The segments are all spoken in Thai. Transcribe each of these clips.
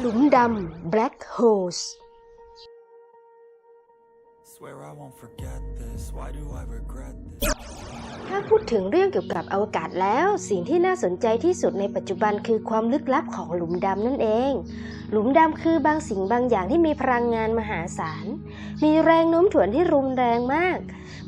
หลุมดำ black holes Swear I won't forget this. Why do I regret this? ถ้าพูดถึงเรื่องเกี่ยวกับอวกาศแล้ว สิ่งที่น่าสนใจที่สุดในปัจจุบันคือความลึกลับของหลุมดำนั่นเอง หลุมดำคือบางสิ่งบางอย่างที่มีพลังงานมหาศาล มีแรงโน้มถ่วงที่รุนแรงมาก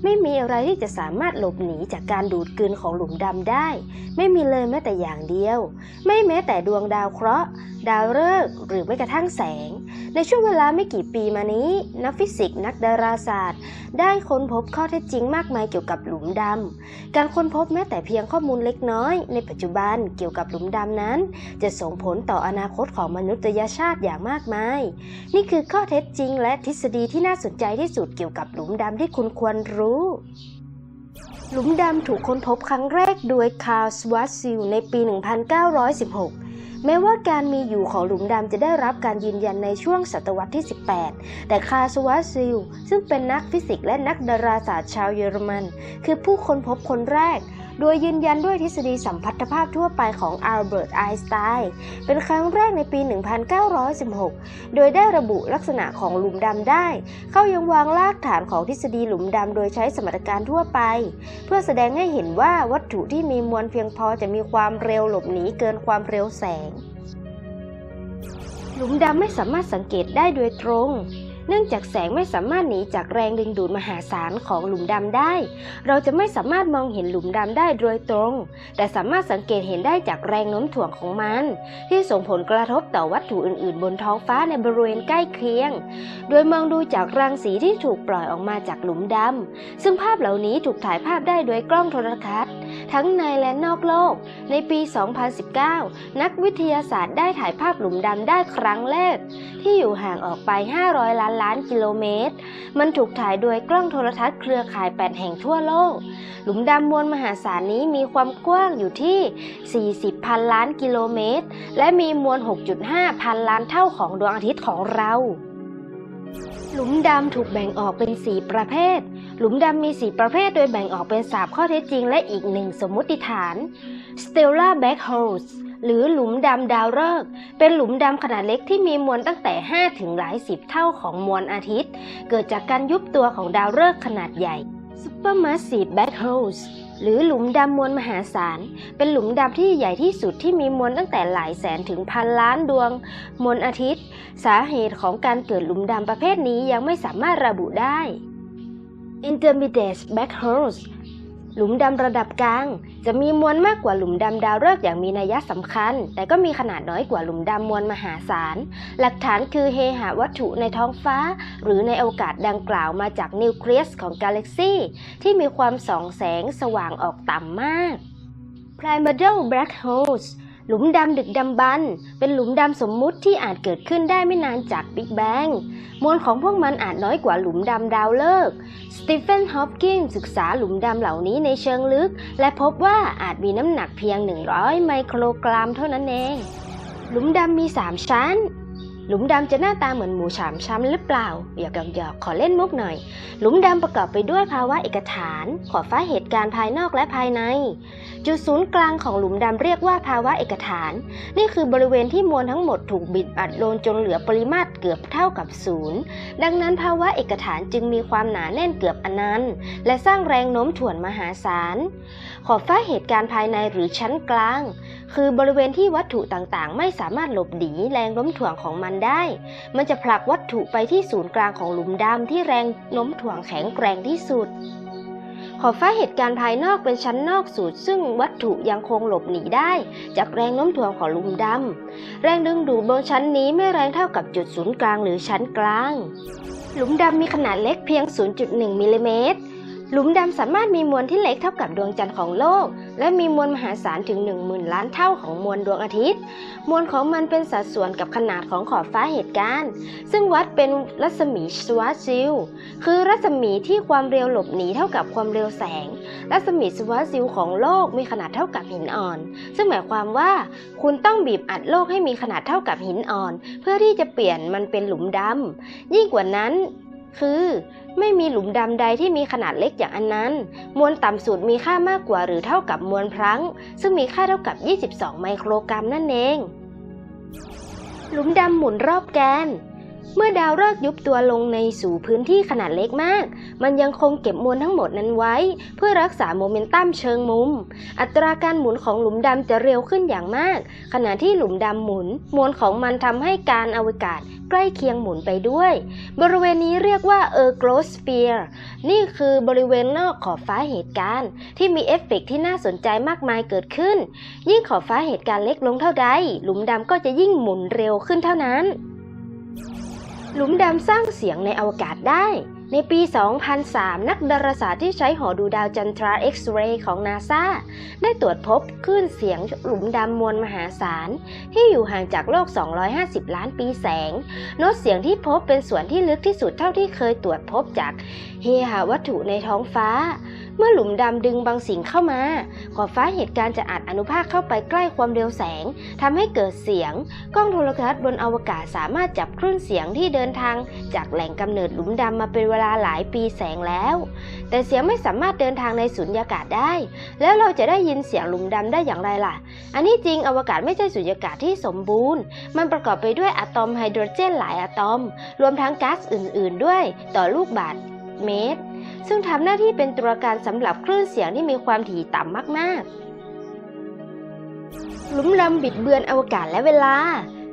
ไม่มีอะไรที่จะสามารถหลบหนีจากการดูดกลืนของหลุมดำได้ ไม่มีเลยแม้แต่อย่างเดียว ไม่แม้แต่ดวงดาวเคราะห์ ดาวฤกษ์หรือแม้กระทั่งแสง ในช่วงเวลาไม่กี่ปีมานี้ นักฟิสิกส์นักดาราศาสตร์ ได้ค้นพบข้อเท็จจริงมากมายเกี่ยวกับหลุมดำ การค้นพบแม้แต่เพียงข้อมูลเล็กน้อย ในปัจจุบันเกี่ยวกับหลุมดำนั้น จะส่งผลต่ออนาคตของมนุษยชาติอย่างมากมาย นี่คือข้อเท็จจริงและทฤษฎีที่น่าสนใจที่สุดเกี่ยวกับหลุมดำที่คุณควรรู้หลุมดำถูกค้นพบครั้งแรกโดยคาร์ลสวัตซิลในปี 1916 แม้ว่าการมีอยู่ของหลุมดำจะได้รับการยืนยันในช่วงศตวรรษที่ 18 แต่คาสวัตซิล ซึ่งเป็นนักฟิสิกส์และนักดาราศาสตร์ชาวเยอรมัน คือผู้ค้นพบคนแรก โดยยืนยันด้วยทฤษฎีสัมพัทธภาพทั่วไปของอัลเบิร์ตไอน์สไตน์เป็นครั้งแรกในปี 1916 โดยได้ระบุลักษณะของหลุมดำได้ เข้ายังวางรากฐานของทฤษฎีหลุมดำโดยใช้สมรการทั่วไป เพื่อแสดงให้เห็นว่าวัตถุที่มีมวลเพียงพอจะมีความเร็วหลบหนีเกินความเร็วแสง หลุมดำไม่สามารถสังเกตได้โดยตรง เนื่องจากแสงไม่สามารถหนีจากแรงดึงดูดมหาศาลของหลุมดำได้ เราจะไม่สามารถมองเห็นหลุมดำได้โดยตรง แต่สามารถสังเกตเห็นได้จากแรงโน้มถ่วงของมัน ที่ส่งผลกระทบต่อวัตถุอื่น ๆ บนท้องฟ้าในบริเวณใกล้เคียง โดยมองดูจากรังสีที่ถูกปล่อยออกมาจากหลุมดำซึ่งภาพเหล่านี้ถูกถ่ายภาพได้โดยกล้องโทรทัศน์ ทั้งในและนอกโลก ในปี 2019 นักวิทยาศาสตร์ได้ถ่ายภาพหลุมดำได้ครั้งแรก ที่อยู่ห่างออกไป 500 ล้านล้านกิโลเมตร มันถูกถ่ายโดยกล้องโทรทัศน์เครือข่าย 8 แห่งทั่วโลก หลุมดำมวลมหาศาลนี้มีความกว้างอยู่ที่ 40พันล้านกิโลเมตร และมีมวล 6.5 พันล้านเท่าของดวงอาทิตย์ของเราหลุมดำถูกแบ่งออกเป็น 4 ประเภท หลุมดำมี 4 ประเภทโดยแบ่งออกเป็น 3 ข้อเท็จจริงและอีกหนึ่งสมมุติฐาน Stellar Black Holes หรือหลุมดำดาวฤกษ์เป็นหลุมดำขนาดเล็กที่มีมวลตั้งแต่ 5 ถึงหลายสิบเท่าของมวลอาทิตย์ เกิดจากการยุบตัวของดาวฤกษ์ขนาดใหญ่ Supermassive Black Holes หรือหลุมดำมวลมหาศาล เป็นหลุมดำที่ใหญ่ที่สุดที่มีมวลตั้งแต่หลายแสนถึงพันล้านดวง มวลอาทิตย์ สาเหตุของการเกิดหลุมดำประเภทนี้ยังไม่สามารถระบุได้ Intermediate Black Holes หลุมดำระดับกลาง จะมีมวลมากกว่าหลุมดำดาวฤกษ์อย่างมีนัยสำคัญ แต่ก็มีขนาดน้อยกว่าหลุมดำมวลมหาศาล หลักฐานคือเฮหาวัตถุในท้องฟ้า หรือในโอกาศดังกล่าวมาจากนิวเคลียสของกาแล็กซีที่มีความส่องแสงสว่างออกต่ำมาก Primordial Black Holes หลุมดำดึกดำบรรพ์เป็นหลุมดำสมมุติที่อาจเกิดขึ้นได้ไม่นานจากบิ๊กแบงมวลของพวกมันอาจน้อยกว่าหลุมดำดาวฤกษ์สตีเฟนฮอปกินศึกษาหลุมดำเหล่านี้ในเชิงลึก และพบว่าอาจมีน้ำหนักเพียง 100 ไมโครกรัมเท่านั้นเอง หลุมดำมี 3 ชั้น หลุมดำจะหน้าตาเหมือนหมูสามชั้นหรือเปล่าอยากหยอกขอเล่นมุกหน่อย หลุมดำประกอบไปด้วยภาวะเอกฐาน ขอบฟ้าเหตุการณ์ภายนอกและภายใน จุดศูนย์กลางของหลุมดำเรียกว่าภาวะเอกฐาน นี่คือบริเวณที่มวลทั้งหมดถูกบิดอัดโลนจนเหลือปริมาตรเกือบเท่ากับศูนย์ดังนั้นภาวะเอกฐานจึงมีความหนาแน่นเกือบอนันต์ และสร้างแรงโน้มถ่วงมหาศาล ขอบฟ้าเหตุการณ์ภายในหรือชั้นกลาง คือบริเวณที่วัตถุต่างๆ ไม่สามารถหลบหนีแรงโน้มถ่วงของมันได้ มันจะผลักวัตถุไปที่ศูนย์กลางของหลุมดำที่แรงโน้มถ่วงแข็งแกร่งที่สุด ขอบฟ้าเหตุการณ์ภายนอกเป็นชั้นนอกสุดซึ่งวัตถุยังคงหลบหนีได้ จากแรงโน้มถ่วงของหลุมดำแรงดึงดูดบนชั้นนี้ไม่แรงเท่ากับจุดศูนย์กลางหรือชั้นกลาง หลุมดำมีขนาดเล็กเพียง 0.1มิลลิเมตร หลุมดำสามารถมีมวลที่เล็กเท่ากับดวงจันทร์ของโลก และมีมวลมหาศาลถึง 10,000 ล้านเท่าของมวลดวงอาทิตย์ มวลของมันเป็นสัดส่วนกับขนาดของขอบฟ้าเหตุการณ์ ซึ่งวัดเป็นรัศมีสวาซิล คือรัศมีที่ความเร็วหลบหนีเท่ากับความเร็วแสง รัศมีสวาซิลของโลกมีขนาดเท่ากับหินอ่อน ซึ่งหมายความว่า คุณต้องบีบอัดโลกให้มีขนาดเท่ากับหินอ่อน เพื่อที่จะเปลี่ยนมันเป็นหลุมดำยิ่งกว่านั้น คือไม่มีหลุมดำใดที่มีขนาดเล็กอย่างอันนั้น มวลต่ำสุดมีค่ามากกว่าหรือเท่ากับมวลพลังซึ่งมีค่าเท่ากับ 22 ไมโครกรัมนั่นเอง หลุมดำหมุนรอบแกน เมื่อดาวฤกษ์ยุบตัวลงในสู่พื้นที่ขนาดเล็กมาก มันยังคงเก็บมวลทั้งหมดนั้นไว้ เพื่อรักษาโมเมนตัมเชิงมุม อัตราการหมุนของหลุมดำจะเร็วขึ้นอย่างมาก ขณะที่หลุมดำหมุน มวลของมันทำให้การอวกาศใกล้เคียงหมุนไปด้วย บริเวณนี้เรียกว่าเออร์โกลสเฟียร์นี่คือบริเวณนอกขอบฟ้าเหตุการณ์ ที่มีเอฟเฟกต์ที่น่าสนใจมากมายเกิดขึ้น ยิ่งขอบฟ้าเหตุการณ์เล็กลงเท่าใด หลุมดำก็จะยิ่งหมุนเร็วขึ้นเท่านั้น หลุมดำสร้างเสียงในอวกาศได้ ในปี 2003 นักดาราศาสตร์ที่ใช้หอดูดาวจันทราเอ็กซเรย์ของนาซาได้ตรวจพบคลื่นเสียงหลุมดำมวลมหาศาล ที่อยู่ห่างจากโลก 250 ล้านปีแสง โน้ตเสียงที่พบเป็นส่วนที่ลึกที่สุดเท่าที่เคยตรวจพบจากเฮหาวัตถุในท้องฟ้า เมื่อหลุมดำดึงบางสิ่งเข้ามา ขอบฟ้าเหตุการณ์จะอัดอนุภาคเข้าไปใกล้ความเร็วแสงทำให้เกิดเสียง กล้องโทรทัศน์บนอวกาศสามารถจับคลื่นเสียงที่เดินทาง จากแหล่งกำเนิดหลุมดำมาเป็นเวลาหลายปีแสงแล้ว แต่เสียงไม่สามารถเดินทางในสุญญากาศได้ แล้วเราจะได้ยินเสียงหลุมดำได้อย่างไรล่ะ อันนี้จริงอวกาศไม่ใช่สุญญากาศที่สมบูรณ์ มันประกอบไปด้วยอะตอมไฮโดรเจนหลายอะตอม รวมทั้งก๊าซอื่น ๆ ด้วย ต่อลูกบาศก์เมตร ซึ่งทำหน้าที่เป็นตัวการสำหรับคลื่นเสียงที่มีความถี่ต่ำมากๆ หลุมดำบิดเบือนอวกาศและเวลา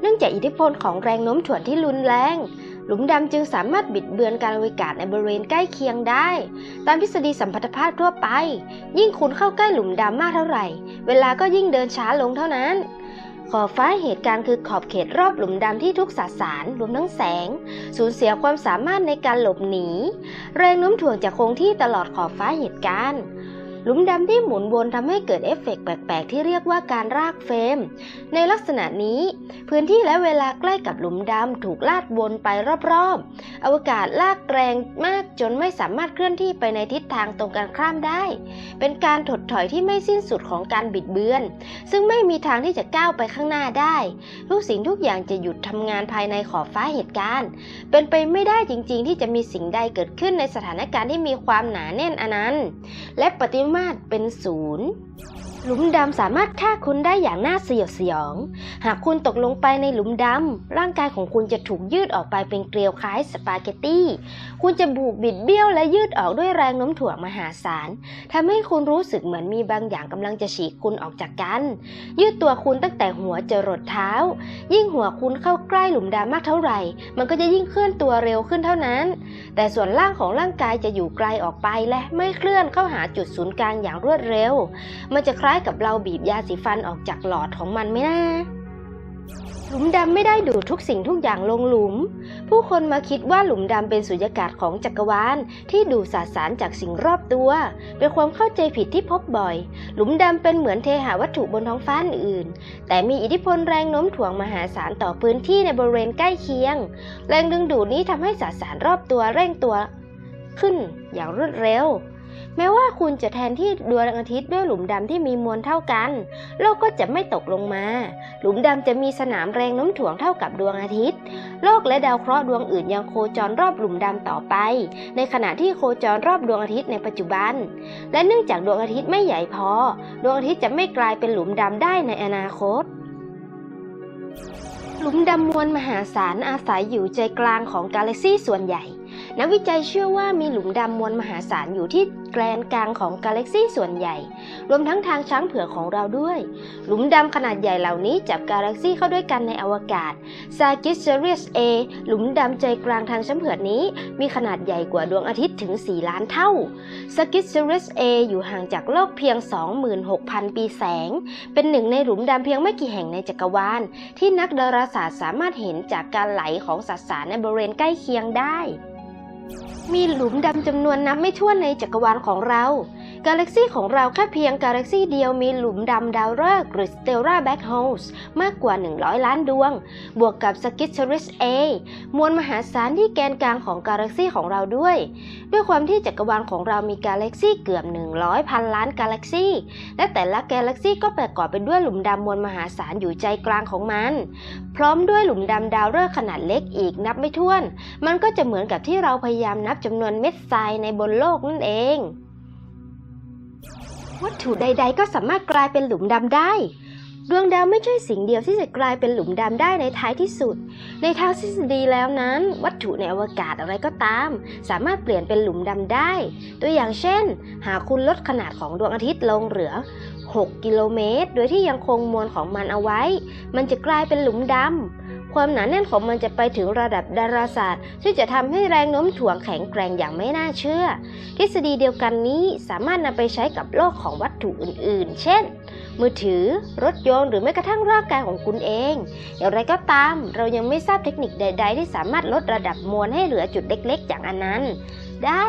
เนื่องจากอิทธิพลของแรงโน้มถ่วงที่รุนแรง หลุมดำจึงสามารถบิดเบือนการอวกาศในบริเวณใกล้เคียงได้ ตามทฤษฎีสัมพัทธภาพทั่วไป ยิ่งคุณเข้าใกล้หลุมดำมากเท่าไหร่ เวลาก็ยิ่งเดินช้าลงเท่านั้น ขอบฟ้าเหตุการณ์คือขอบเขตรอบหลุมดำที่ทุกสสารรวมทั้งแสง สูญเสียความสามารถในการหลบหนี แรงโน้มถ่วงจะคงที่ตลอดขอบฟ้าเหตุการณ์ หลุมดำที่หมุนวนทำให้เกิดเอฟเฟกต์แปลกๆ ที่เรียกว่าการรากเฟรม ในลักษณะนี้ พื้นที่และเวลาใกล้กับหลุมดำถูกลาดวนไปรอบๆ อวกาศลากแรงมากจนไม่สามารถเคลื่อนที่ไปในทิศทางตรงกันข้ามได้ เป็นการถดถอยที่ไม่สิ้นสุดของการบิดเบือน ซึ่งไม่มีทางที่จะก้าวไปข้างหน้าได้ ทุกสิ่งทุกอย่างจะหยุดทำงานภายในขอบฟ้าเหตุการณ์ เป็นไปไม่ได้จริงๆ ที่จะมีสิ่งใดเกิดขึ้นในสถานการณ์ที่มีความหนาแน่นอนันต์และปฏิมาตรเป็นศูนย์ หลุมดำสามารถฆ่าคุณได้อย่างน่าสยดสยอง หากคุณตกลงไปในหลุมดำ ร่างกายของคุณจะถูกยืดออกไปเป็นเกลียวคล้ายสปาเกตตี้ คุณจะบูกบิดเบี้ยวและยืดออกด้วยแรงโน้มถ่วงมหาศาลทำให้คุณรู้สึกเหมือนมีบางอย่างกำลังจะฉีกคุณออกจากกัน ยืดตัวคุณตั้งแต่หัวจรดเท้า ยิ่งหัวคุณเข้าใกล้หลุมดำมากเท่าไหร่ มันก็จะยิ่งเคลื่อนตัวเร็วขึ้นเท่านั้น แต่ส่วนล่างของร่างกายจะอยู่ไกลออกไปและไม่เคลื่อนเข้าหาจุดศูนย์กลางอย่างรวดเร็ว มันจะคล้ายกับเราบีบยาสีฟันออกจากหลอดของมันไหมนะหลุมดำไม่ได้ดูดทุกสิ่งทุกอย่างลงหลุม ผู้คนมาคิดว่าหลุมดำเป็นสุญญากาศของจักรวาลที่ดูดสสารจากสิ่งรอบตัว เป็นความเข้าใจผิดที่พบบ่อย หลุมดำเป็นเหมือนเทหาวัตถุบนท้องฟ้าอื่น แต่มีอิทธิพลแรงโน้มถ่วงมหาศาลต่อพื้นที่ในบริเวณใกล้เคียง แรงดึงดูดนี้ทำให้สสารรอบตัวเร่งตัวขึ้นอย่างรวดเร็ว แม้ว่าคุณจะแทนที่ดวงอาทิตย์ด้วยหลุมดำที่มีมวลเท่ากัน โลกก็จะไม่ตกลงมา หลุมดำจะมีสนามแรงโน้มถ่วงเท่ากับดวงอาทิตย์ โลกและดาวเคราะห์ดวงอื่นยังโคจรรอบหลุมดำต่อไป ในขณะที่โคจรรอบดวงอาทิตย์ในปัจจุบัน และเนื่องจากดวงอาทิตย์ไม่ใหญ่พอ ดวงอาทิตย์จะไม่กลายเป็นหลุมดำได้ในอนาคตหลุมดำมวลมหาศาลอาศัยอยู่ใจกลางของกาแล็กซีส่วนใหญ่ นักวิจัยเชื่อว่ามีหลุมดำมวลมหาศาลอยู่ที่แกนกลางของกาแล็กซีส่วนใหญ่ รวมทั้งทางช้างเผือกของเราด้วย หลุมดำขนาดใหญ่เหล่านี้จับกาแล็กซีเข้าด้วยกันในอวกาศ Sagittarius A หลุมดำใจกลางทางช้างเผือกนี้ มีขนาดใหญ่กว่าดวงอาทิตย์ถึง 4 ล้านเท่า Sagittarius A อยู่ห่างจากโลกเพียง 26,000 ปีแสง เป็นหนึ่งในหลุมดำเพียงไม่กี่แห่งในจักรวาล ที่นักดาราศาสตร์สามารถเห็นจากการไหลของสสารในบริเวณใกล้เคียงได้ มีหลุมดำจำนวนนับไม่ถ้วนในจักรวาลของเรา กาแล็กซีของเราแค่เพียงกาแล็กซีเดียวมีหลุมดำดาวฤกษ์หรือ Stellar Black Holes มากกว่า 100 ล้านดวง บวกกับ Sagittarius A มวลมหาศาลที่แกนกลางของกาแล็กซีของเราด้วย ด้วยความที่จักรวาลของเรามีกาแล็กซีเกือบ 100 พันล้านกาแล็กซีและแต่ละกาแล็กซีก็ประกอบไปด้วยหลุมดำมวลมหาศาลอยู่ใจกลางของมัน พร้อมด้วยหลุมดำดาวฤกษ์ขนาดเล็กอีกนับไม่ถ้วน มันก็จะเหมือนกับที่เราพยายามนับจำนวนเม็ดทรายในบนโลกนั่นเอง วัตถุใด ๆ ก็สามารถกลายเป็นหลุมดำได้ ดวงดาวไม่ใช่สิ่งเดียวที่จะกลายเป็นหลุมดำได้ในท้ายที่สุด ในทางทฤษฎีแล้วนั้น วัตถุในอวกาศอะไรก็ตาม สามารถเปลี่ยนเป็นหลุมดำได้ ตัวอย่างเช่น หากคุณลดขนาดของดวงอาทิตย์ลงเหลือ 6 กิโลเมตร โดยที่ยังคงมวลของมันเอาไว้ มันจะกลายเป็นหลุมดำ ความหนาแน่นของมันจะไปถึงระดับดาราศาสตร์ ซึ่งจะทำให้แรงโน้มถ่วงแข็งแกร่งอย่างไม่น่าเชื่อ ทฤษฎีเดียวกันนี้สามารถนำไปใช้กับโลกของวัตถุอื่นๆ เช่น มือถือ รถยนต์หรือแม้กระทั่งร่างกายของคุณเอง อย่างไรก็ตาม เรายังไม่ทราบเทคนิคใด ๆ ที่สามารถลดระดับมวลให้เหลือจุดเล็ก ๆ อย่างอนันนั้นได้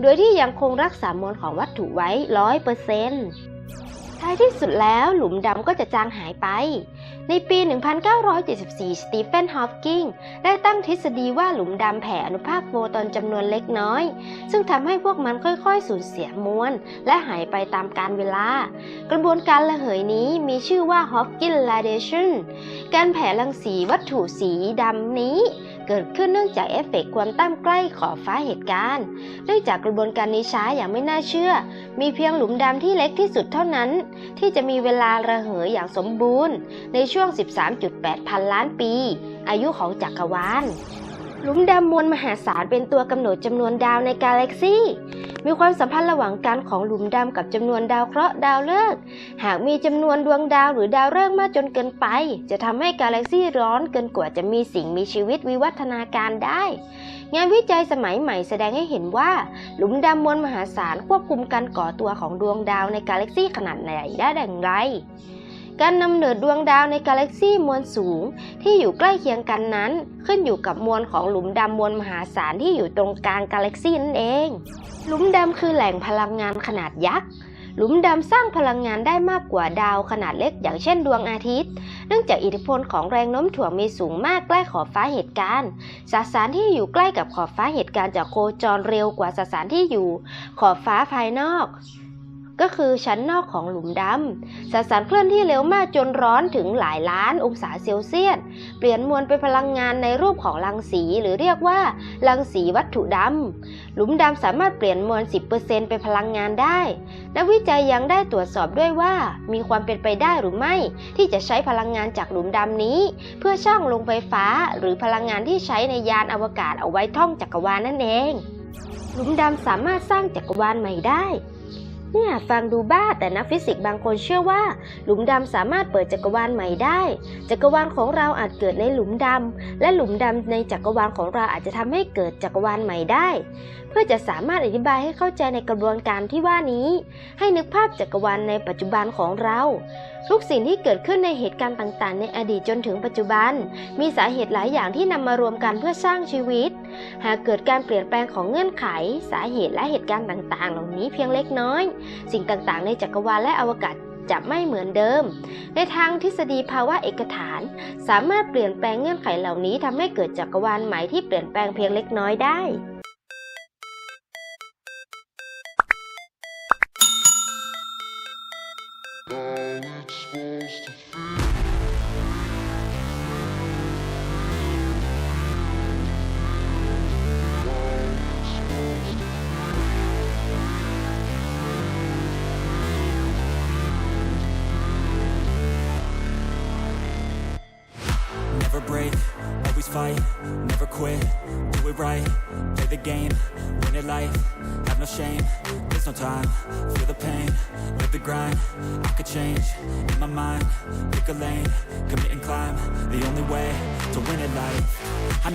โดยที่ยังคงรักษามวลของวัตถุไว้ร้อยเปอร์เซ็นต์ ท้ายที่สุดแล้วหลุมดำก็จะจางหายไป ในปี 1974 สตีเฟน ฮอฟกิงได้ตั้งทฤษฎีว่าหลุมดำแผ่อนุภาคโฟตอนจำนวนเล็กน้อย ซึ่งทำให้พวกมันค่อยๆ สูญเสียมวลและหายไปตามกาลเวลา กระบวนการระเหยนี้มีชื่อว่า Hawking radiation การแผ่รังสีวัตถุสีดำนี้ เกิดขึ้นเนื่องจากเอฟเฟกต์ความตั้มใกล้ขอบฟ้าเหตุการณ์เนื่องจากกระบวนการนี้ช้าอย่างไม่น่าเชื่อ มีเพียงหลุมดำที่เล็กที่สุดเท่านั้น ที่จะมีเวลาระเหยอย่างสมบูรณ์ ในช่วง 13.8 พันล้านปี อายุของจักรวาล หลุมดำมวลมหาศาลเป็นตัวกำหนดจำนวนดาวในกาแล็กซี่ มีความสัมพันธ์ระหว่างกันของหลุมดำกับจำนวนดาวเคราะห์ดาวฤกษ์ หากมีจำนวนดวงดาวหรือดาวฤกษ์มากจนเกินไป จะทำให้กาแล็กซี่ร้อนเกินกว่าจะมีสิ่งมีชีวิตวิวัฒนาการได้ งานวิจัยสมัยใหม่แสดงให้เห็นว่า หลุมดำมวลมหาศาลควบคุมการก่อตัวของดวงดาวในกาแล็กซี่ขนาดใหญ่ได้อย่างไร การนำเนิดดวงดาวในกาแล็กซี่มวลสูง ที่อยู่ใกล้เคียงกันนั้น ขึ้นอยู่กับมวลของหลุมดำมวลมหาศาลที่อยู่ตรงกลางกาแล็กซี่นั่นเอง หลุมดำคือแหล่งพลังงานขนาดยักษ์หลุมดำสร้างพลังงานได้มากกว่าดาวขนาดเล็กอย่างเช่นดวงอาทิตย์ เนื่องจากอิทธิพลของแรงโน้มถ่วงมีสูงมากใกล้ขอบฟ้าเหตุการณ์ สสารที่อยู่ใกล้กับขอบฟ้าเหตุการณ์จะโคจรเร็วกว่าสสารที่อยู่ ขอบฟ้าภายนอก ก็คือชั้นนอกของหลุมดำสสารเคลื่อนที่เร็วมากจนร้อนถึงหลายล้านองศาเซลเซียส เปลี่ยนมวลเป็นพลังงานในรูปของรังสีหรือเรียกว่ารังสีวัตถุดำ หลุมดำสามารถเปลี่ยนมวล 10%เป็นพลังงานได้ นักวิจัยยังได้ตรวจสอบด้วยว่า มีความเป็นไปได้หรือไม่ ที่จะใช้พลังงานจากหลุมดำนี้ เพื่อช่างลงไฟฟ้า หรือพลังงานที่ใช้ในยานอวกาศเอาไว้ท่องจักรวาลนั่นเอง หลุมดำสามารถสร้างจักรวาลใหม่ได้ เนี่ยฟังดูบ้าแต่นักฟิสิกส์บางคนเชื่อว่า หลุมดำสามารถเปิดจักรวาลใหม่ได้ จักรวาลของเราอาจเกิดในหลุมดำและหลุมดำในจักรวาลของเราอาจจะทำให้เกิดจักรวาลใหม่ได้ เพื่อจะสามารถอธิบายให้เข้าใจในกระบวนการที่ว่านี้ ให้นึกภาพจักรวาลในปัจจุบันของเรา ทุกสิ่งที่เกิดขึ้นในเหตุการณ์ต่างๆ ในอดีตจนถึงปัจจุบัน มีสาเหตุหลายอย่างที่นำมารวมกันเพื่อสร้างชีวิต หากเกิดการเปลี่ยนแปลงของเงื่อนไข สาเหตุและเหตุการณ์ต่างๆ เหล่านี้เพียงเล็กน้อย สิ่งต่างๆ ในจักรวาลและอวกาศจะไม่เหมือนเดิม ในทางทฤษฎีภาวะเอกฐาน สามารถเปลี่ยนแปลงเงื่อนไขเหล่านี้ทำให้เกิดจักรวาลใหม่ที่เปลี่ยนแปลงเพียงเล็กน้อยได้ fight, never quit, do it right, play the game, win it life, have no shame, there's no time, feel the pain, live the grind, I could change, in my mind, pick a lane, commit and climb, the only way to win it life, I know